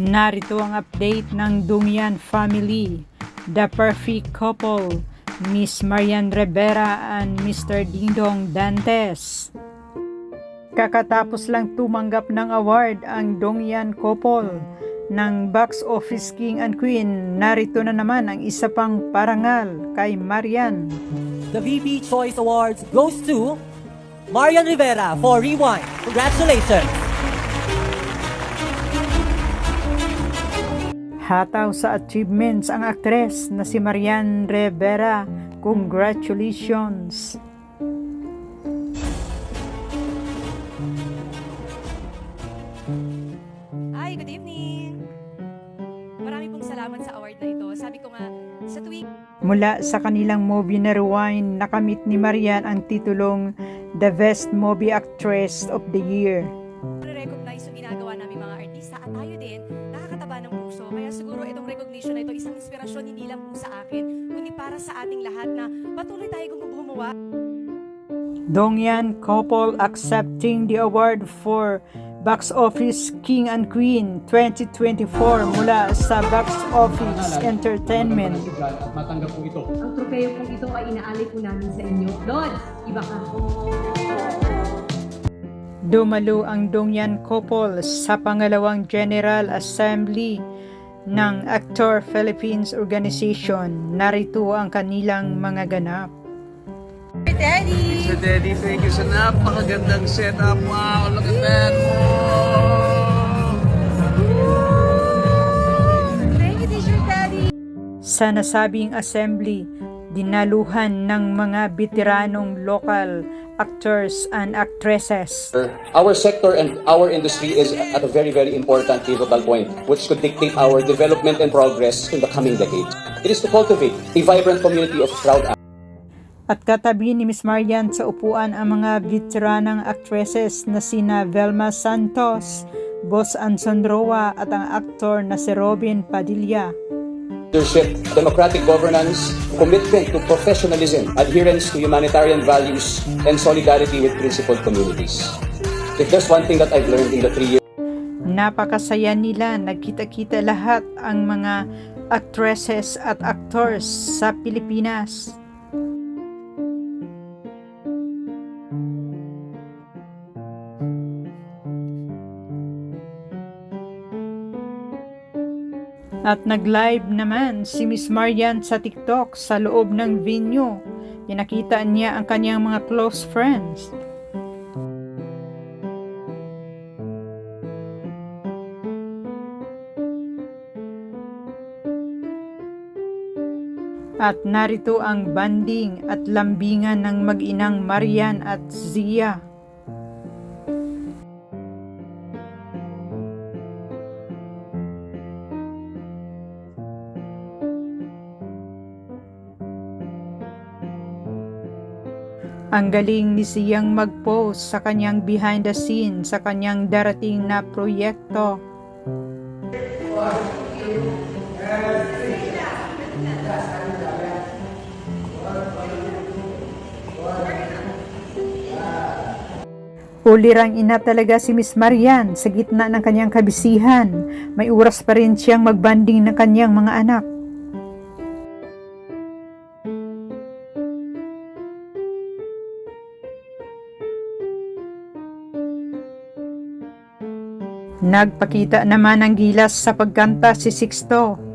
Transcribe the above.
Narito ang update ng Dungyan family, the perfect couple, Miss Marian Rivera and Mr. Dingdong Dantes. Kakatapos lang tumanggap ng award ang Dongyan couple ng Box Office King and Queen. Narito na naman ang isa pang parangal kay Marian. The VP Choice Awards goes to Marian Rivera for Rewind. Congratulations! Hataw sa achievements ang aktres na si Marian Rivera. Congratulations! Hi, good evening! Marami pong salamat sa award na ito. Sabi ko nga, sa tuwing Mula sa kanilang movie na Rewind, nakamit ni Marian ang titulong The Best Movie Actress of the Year. Na ito, isang inspirasyon hindi lang po sa akin, kundi para sa ating lahat na patuloy tayo gumawa Dongyan couple accepting the award for Box Office King and Queen 2024 mula sa Box Office Entertainment. at matanggap po ito. Ang tropeyo pong ito ay inaali po namin sa inyo. Lord, iba ka. Dumalo ang Dongyan couple sa pangalawang General Assembly ng Actor Philippines Organization. Narito ang kanilang mga ganap. Mr. Daddy, thank you sa napakagandang setup. Wow, look at that. Oh. Sa nasabing assembly, dinaluhan ng mga veteranong local actors and actresses. Our sector and our industry is at a very, very important pivotal point, which could dictate our development and progress in the coming decades. It is to cultivate a vibrant community of proud At katabi ni Miss Marian sa upuan ang mga veteranang actresses na sina Velma Santos, Boss Anson Roa at ang aktor na si Robin Padilla. Leadership, democratic governance, commitment to professionalism, adherence to humanitarian values, and solidarity with principled communities. If there's one thing that I've learned in the three years Napakasaya nila, nagkita-kita lahat ang mga actresses at actors sa Pilipinas. At nag-live naman si Miss Marian sa TikTok sa loob ng venue. Pinakita niya ang kanyang mga close friends. At narito ang banding at lambingan ng mag-inang Marian at Zia. Ang galing ni Siyang mag-post sa kanyang behind the scene sa kanyang darating na proyekto. Ulirang ina talaga si Miss Marian sa gitna ng kanyang kabisihan. May oras pa rin siyang magbanding ng kanyang mga anak. Nagpakita naman ng gilas sa pagkanta si Sixto